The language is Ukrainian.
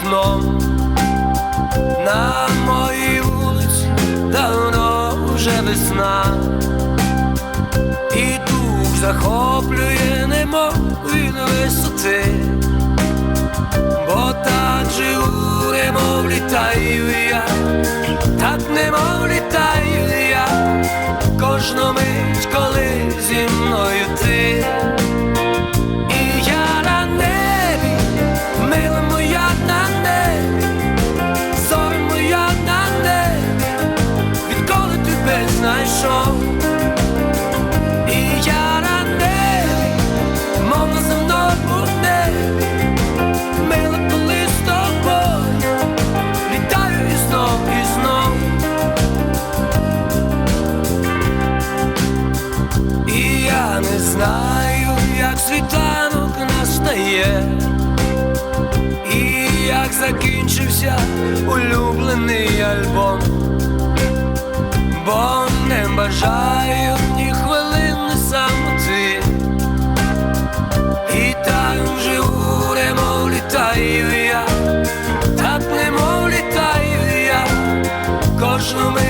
вікном, на моїй вулиці давно вже весна, і дух захоплює немов він висоти. як закінчився улюблений альбом, бо не бажаю ні хвилини самоти, і так живу, немов літаю я, так немов літаю я, кожну ми.